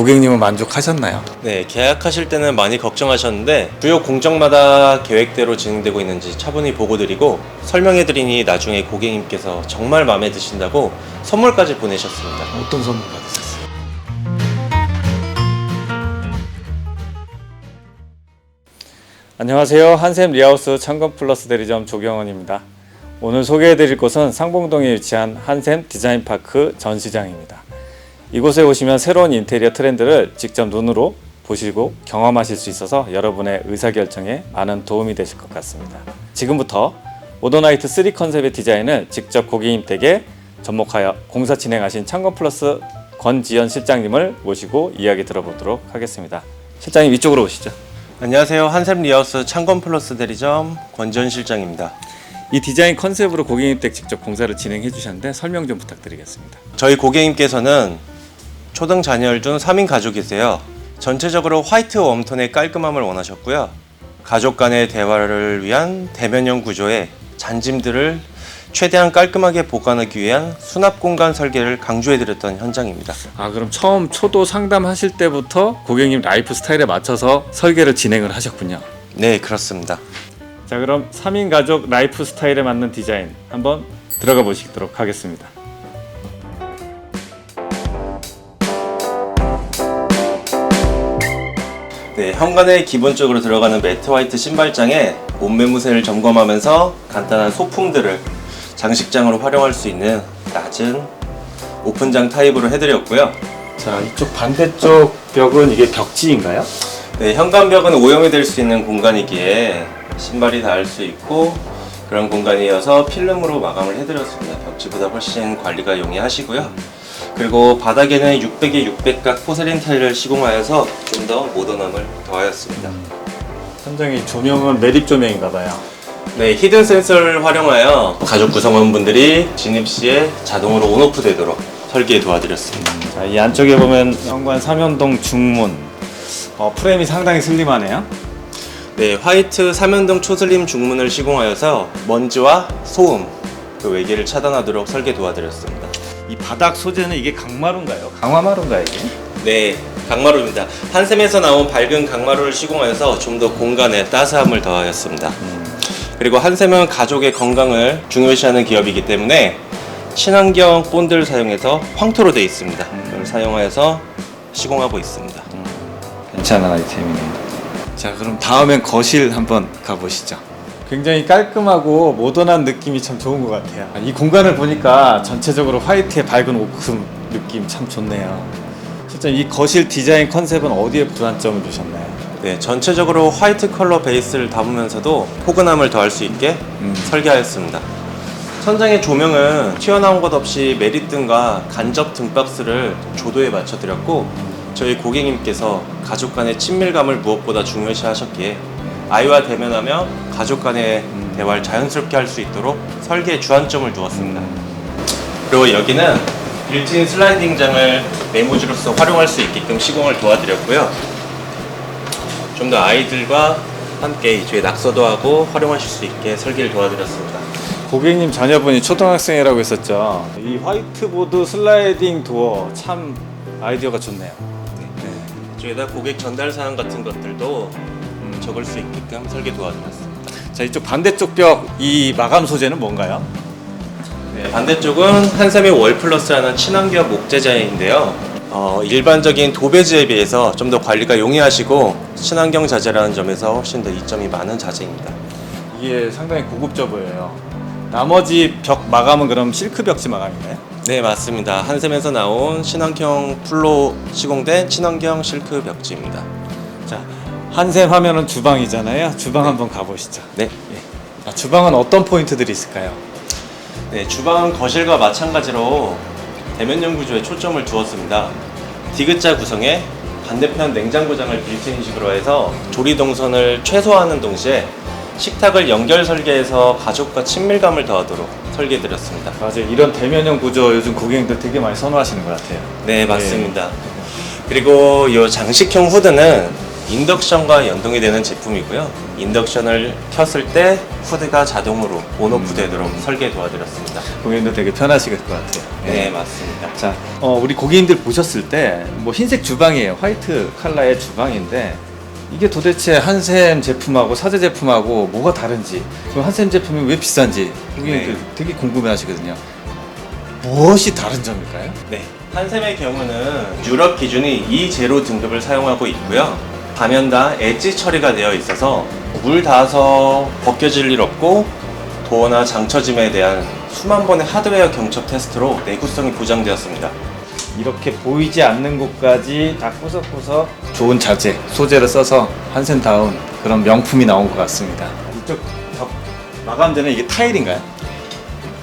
고객님은 만족하셨나요? 네, 계약하실 때는 많이 걱정하셨는데 주요 공정마다 계획대로 진행되고 있는지 차분히 보고 드리고 설명해 드리니 나중에 고객님께서 정말 마음에 드신다고 선물까지 보내셨습니다. 어떤 선물 받으셨어요? 안녕하세요. 한샘 리하우스 창건 플러스 대리점 조경원입니다. 오늘 소개해 드릴 곳은 상봉동에 위치한 한샘 디자인파크 전시장입니다. 이곳에 오시면 새로운 인테리어 트렌드를 직접 눈으로 보시고 경험하실 수 있어서 여러분의 의사결정에 많은 도움이 되실 것 같습니다. 지금부터 모더나이트 3 컨셉의 디자인을 직접 고객님 댁에 접목하여 공사 진행하신 창건 플러스 권지연 실장님을 모시고 이야기 들어보도록 하겠습니다. 실장님 이쪽으로 오시죠. 안녕하세요. 한샘 리하우스 창건 플러스 대리점 권전 실장입니다. 이 디자인 컨셉으로 고객님 댁 직접 공사를 진행해 주셨는데 설명 좀 부탁드리겠습니다. 저희 고객님께서는 초등 자녀를 둔 3인 가족이세요. 전체적으로 화이트 웜톤의 깔끔함을 원하셨고요. 가족 간의 대화를 위한 대면형 구조에 잔짐들을 최대한 깔끔하게 보관하기 위한 수납 공간 설계를 강조해드렸던 현장입니다. 아 그럼 처음 초도 상담하실 때부터 고객님 라이프 스타일에 맞춰서 설계를 진행을 하셨군요. 네, 그렇습니다. 자 그럼 3인 가족 라이프 스타일에 맞는 디자인 한번 들어가 보시도록 하겠습니다. 네, 현관에 기본적으로 들어가는 매트 화이트 신발장에 옷매무새를 점검하면서 간단한 소품들을 장식장으로 활용할 수 있는 낮은 오픈장 타입으로 해드렸고요. 자 이쪽 반대쪽 벽은 이게 벽지인가요? 네, 현관벽은 오염이 될 수 있는 공간이기에 신발이 닿을 수 있고 그런 공간이어서 필름으로 마감을 해드렸습니다. 벽지보다 훨씬 관리가 용이하시고요. 그리고 바닥에는 600에 600각 포세린 타일을 시공하여서 좀 더 모던함을 더하였습니다. 현장의 조명은 매립 조명인가 봐요. 네, 히든 센서를 활용하여 가족 구성원분들이 진입 시에 자동으로 온오프 되도록 설계에 도와드렸습니다. 자, 이 안쪽에 보면 현관 삼연동 중문 어, 프레임이 상당히 슬림하네요. 네, 화이트 삼연동 초슬림 중문을 시공하여서 먼지와 소음, 그 외계를 차단하도록 설계 도와드렸습니다. 이 바닥 소재는 이게 강마루인가요? 강화마루인가요 이게? 네, 강마루입니다. 한샘에서 나온 밝은 강마루를 시공하여서 좀 더 공간에 따스함을 더하였습니다. 그리고 한샘은 가족의 건강을 중요시하는 기업이기 때문에 친환경 본드를 사용해서 황토로 되어 있습니다. 이걸 사용하여서 시공하고 있습니다. 괜찮은 아이템이네요. 자, 그럼 다음엔 거실 한번 가보시죠. 굉장히 깔끔하고 모던한 느낌이 참 좋은 것 같아요. 이 공간을 보니까 전체적으로 화이트의 밝은 오크 느낌 참 좋네요. 실제 이 거실 디자인 컨셉은 어디에 부단점을 두셨나요? 네, 전체적으로 화이트 컬러 베이스를 담으면서도 포근함을 더할 수 있게 음. 설계하였습니다. 천장의 조명은 튀어나온 것 없이 메리등과 간접 등박스를 조도에 맞춰 드렸고 저희 고객님께서 가족 간의 친밀감을 무엇보다 중요시 하셨기에 아이와 대면하며 가족 간의 대화를 자연스럽게 할 수 있도록 설계에 주안점을 두었습니다. 그리고 여기는 빌트인 슬라이딩장을 메모지로서 활용할 수 있게끔 시공을 도와드렸고요. 좀 더 아이들과 함께 이쪽에 낙서도 하고 활용하실 수 있게 설계를 도와드렸습니다. 고객님 자녀분이 초등학생이라고 했었죠. 이 화이트보드 슬라이딩 도어 참 아이디어가 좋네요. 이쪽에다 고객 전달 사항 같은 것들도 음, 적을 수 있게끔 설계 도와드렸습니다. 자, 이쪽 반대쪽 벽 이 마감 소재는 뭔가요? 네, 반대쪽은 한샘의 월플러스라는 친환경 목재자인데요. 어, 일반적인 도배지에 비해서 좀 더 관리가 용이하시고 친환경 자재라는 점에서 훨씬 더 이점이 많은 자재입니다. 이게 상당히 고급져 보여요. 나머지 벽 마감은 그럼 실크 벽지 마감인가요? 네, 맞습니다. 한샘에서 나온 친환경 풀로 시공된 친환경 실크 벽지입니다. 자, 한샘 하면은 주방이잖아요. 주방 한번 가보시죠. 네. 아, 주방은 어떤 포인트들이 있을까요? 네, 주방은 거실과 마찬가지로 대면형 구조에 초점을 두었습니다. 디귿자 구성에 반대편 냉장고장을 빌트인식으로 해서 조리 동선을 최소화하는 동시에 식탁을 연결 설계해서 가족과 친밀감을 더하도록 설계해드렸습니다. 맞아요. 이런 대면형 구조 요즘 고객님들 되게 많이 선호하시는 것 같아요. 네, 맞습니다. 그리고 이 장식형 후드는 인덕션과 연동이 되는 제품이고요. 인덕션을 켰을 때 후드가 자동으로 온오프 되도록 설계 도와드렸습니다. 고객님도 되게 편하실 것 같아요. 네, 맞습니다. 자, 어, 우리 고객님들 보셨을 때 뭐 흰색 주방이에요. 화이트 컬러의 주방인데 이게 도대체 한샘 제품하고 사제 제품하고 뭐가 다른지 그리고 한샘 제품이 왜 비싼지 고객님들 네. 되게 궁금해하시거든요. 무엇이 다른 점일까요? 네. 한샘의 경우는 유럽 기준이 E0 등급을 사용하고 있고요. 다면다 엣지 처리가 되어 있어서 물 닿아서 벗겨질 일 없고 도어나 장처짐에 대한 수만 번의 하드웨어 경첩 테스트로 내구성이 보장되었습니다. 이렇게 보이지 않는 곳까지 다 구석구석 좋은 자재 소재를 써서 한샘다운 그런 명품이 나온 것 같습니다. 이쪽 벽 마감재는 이게 타일인가요?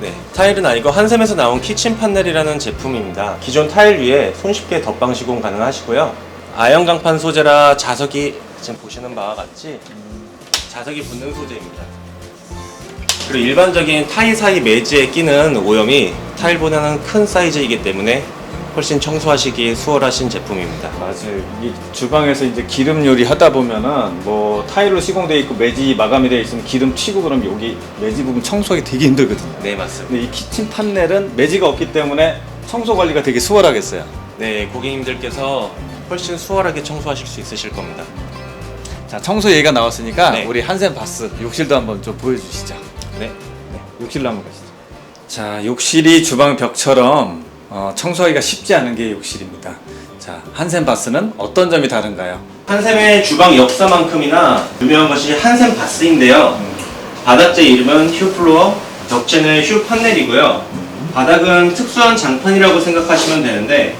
네, 타일은 아니고 한샘에서 나온 키친 판넬이라는 제품입니다. 기존 타일 위에 손쉽게 덧방 시공 가능하시고요. 아연 강판 소재라 자석이 지금 보시는 바와 같이 자석이 붙는 소재입니다. 그리고 일반적인 타일 사이 매지에 끼는 오염이 타일보다는 큰 사이즈이기 때문에 훨씬 청소하시기 수월하신 제품입니다. 맞아요. 이 주방에서 이제 기름 요리 하다 보면은 뭐 타일로 시공돼 있고 매지 마감이 돼 있으면 기름 튀고 그러면 여기 매지 부분 청소하기 되게 힘들거든요. 네, 맞습니다. 근데 이 키친 판넬은 매지가 없기 때문에 청소 관리가 되게 수월하겠어요. 네, 고객님들께서 훨씬 수월하게 청소하실 수 있으실 겁니다. 자, 청소 얘기가 나왔으니까 네. 우리 한샘 바스 욕실도 한번 좀 보여주시죠. 네. 네, 욕실로 한번 가시죠. 자, 욕실이 주방 벽처럼 어, 청소하기가 쉽지 않은 게 욕실입니다. 자, 한샘 바스는 어떤 점이 다른가요? 한샘의 주방 역사만큼이나 유명한 것이 한샘 바스인데요. 바닥재 이름은 휴플로어, 벽체는 휴 판넬이고요. 바닥은 특수한 장판이라고 생각하시면 되는데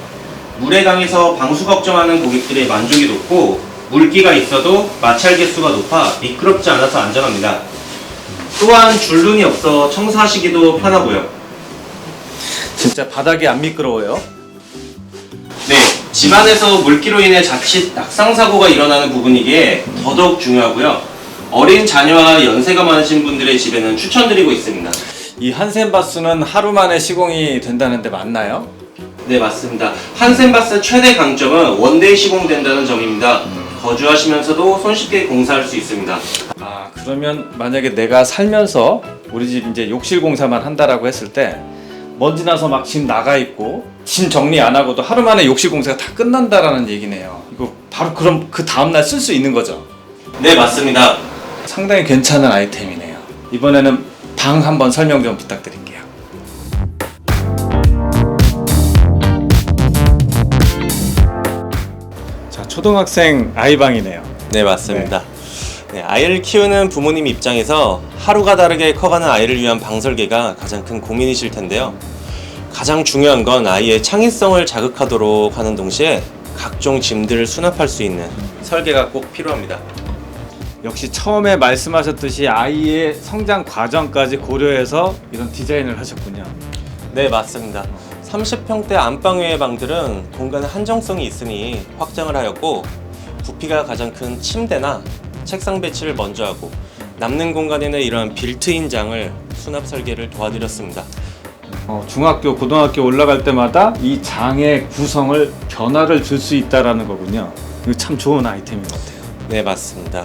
물에 강해서 방수 걱정하는 고객들의 만족이 높고 물기가 있어도 마찰 개수가 높아 미끄럽지 않아서 안전합니다. 또한 줄눈이 없어 청소하시기도 편하고요. 진짜 바닥이 안 미끄러워요. 네, 집안에서 물기로 인해 자칫 낙상 사고가 일어나는 부분이기에 더더욱 중요하고요. 어린 자녀와 연세가 많으신 분들의 집에는 추천드리고 있습니다. 이 한샘 바스는 하루 만에 시공이 된다는데 맞나요? 네, 맞습니다. 한센바스 최대 강점은 원데이 시공된다는 점입니다. 거주하시면서도 손쉽게 공사할 수 있습니다. 아 그러면 만약에 내가 살면서 우리 집 이제 욕실 공사만 한다라고 했을 때 먼지 나서 막 짐 나가 있고 짐 정리 안 하고도 하루 만에 욕실 공사가 다 끝난다라는 얘기네요. 이거 바로 그럼 그 다음 날 쓸 수 있는 거죠. 네, 맞습니다. 상당히 괜찮은 아이템이네요. 이번에는 방 한번 설명 좀 부탁드릴게요. 초등학생 아이방이네요. 네, 맞습니다. 네, 아이를 키우는 부모님 입장에서 하루가 다르게 커가는 아이를 위한 방 설계가 가장 큰 고민이실 텐데요. 가장 중요한 건 아이의 창의성을 자극하도록 하는 동시에 각종 짐들을 수납할 수 있는 설계가 꼭 필요합니다. 역시 처음에 말씀하셨듯이 아이의 성장 과정까지 고려해서 이런 디자인을 하셨군요. 네, 맞습니다. 30평대 안방외의 방들은 공간의 한정성이 있으니 확장을 하였고 부피가 가장 큰 침대나 책상 배치를 먼저 하고 남는 공간에는 이러한 빌트인 장을 수납 설계를 도와드렸습니다. 어, 중학교, 고등학교 올라갈 때마다 이 장의 구성을 변화를 줄 수 있다라는 거군요. 이거 참 좋은 아이템인 것 같아요. 네, 맞습니다.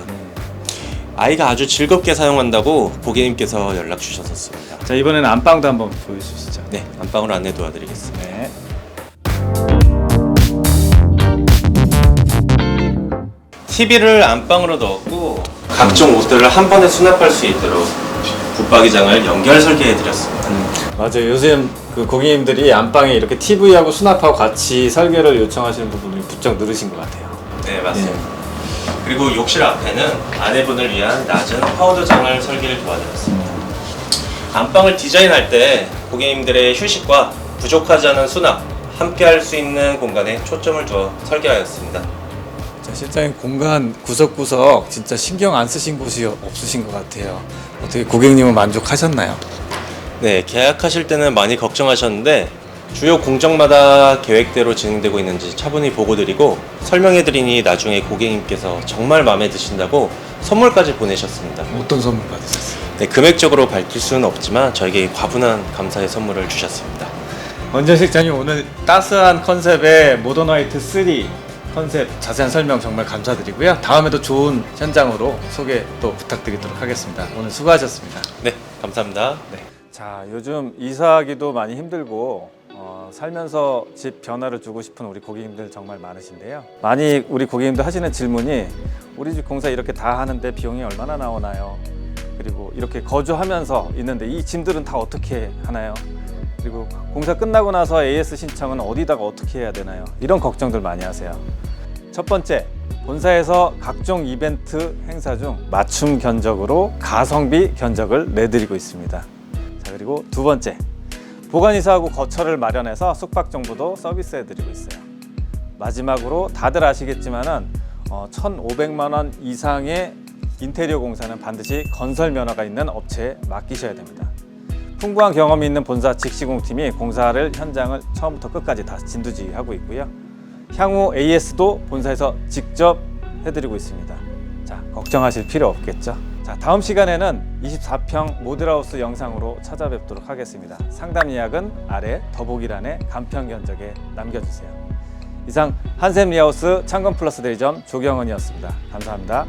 아이가 아주 즐겁게 사용한다고 고객님께서 연락 주셨었습니다. 자 이번에는 안방도 한번 보여주시죠. 네, 안방으로 안내 도와드리겠습니다. 네. TV를 안방으로 넣었고 각종 옷들을 한 번에 수납할 수 있도록 붙박이장을 연결 설계해 드렸습니다. 맞아요. 요즘 그 고객님들이 안방에 이렇게 TV하고 수납하고 같이 설계를 요청하시는 부분을 부쩍 늘으신 것 같아요. 네, 맞습니다. 그리고 욕실 앞에는 아내분을 위한 낮은 파우더장을 설계를 도와드렸습니다. 안방을 디자인할 때 고객님들의 휴식과 부족하지 않은 수납, 함께 할 수 있는 공간에 초점을 두어 설계하였습니다. 자, 실장님 공간 구석구석 진짜 신경 안 쓰신 곳이 없으신 것 같아요. 어떻게 고객님은 만족하셨나요? 네, 계약하실 때는 많이 걱정하셨는데 주요 공정마다 계획대로 진행되고 있는지 차분히 보고드리고 설명해드리니 나중에 고객님께서 정말 마음에 드신다고 선물까지 보내셨습니다. 어떤 선물 받으셨어요? 네, 금액적으로 밝힐 수는 없지만 저에게 과분한 감사의 선물을 주셨습니다. 원전 실장님 오늘 따스한 컨셉의 모던 화이트 3 컨셉 자세한 설명 정말 감사드리고요. 다음에도 좋은 현장으로 소개 또 부탁드리도록 하겠습니다. 오늘 수고하셨습니다. 네, 감사합니다. 자, 요즘 이사하기도 많이 힘들고 어, 살면서 집 변화를 주고 싶은 우리 고객님들 정말 많으신데요. 많이 우리 고객님들 하시는 질문이 우리 집 공사 이렇게 다 하는데 비용이 얼마나 나오나요? 그리고 이렇게 거주하면서 있는데 이 짐들은 다 어떻게 하나요? 그리고 공사 끝나고 나서 AS 신청은 어디다가 어떻게 해야 되나요? 이런 걱정들 많이 하세요. 첫 번째, 본사에서 각종 이벤트 행사 중 맞춤 견적으로 가성비 견적을 내드리고 있습니다. 자 그리고 두 번째 보관이사하고 거처를 마련해서 숙박 정보도 서비스해드리고 있어요. 마지막으로 다들 아시겠지만은 어, 1,500만 원 이상의 인테리어 공사는 반드시 건설 면허가 있는 업체에 맡기셔야 됩니다. 풍부한 경험이 있는 본사 직시공팀이 공사를 현장을 처음부터 끝까지 다 진두지휘하고 있고요. 향후 AS도 본사에서 직접 해드리고 있습니다. 자, 걱정하실 필요 없겠죠? 자, 다음 시간에는 24평 모델하우스 영상으로 찾아뵙도록 하겠습니다. 상담 예약은 아래 더보기란에 간편 견적에 남겨주세요. 이상 한샘 리하우스 창건 플러스 대리점 조경원이었습니다. 감사합니다.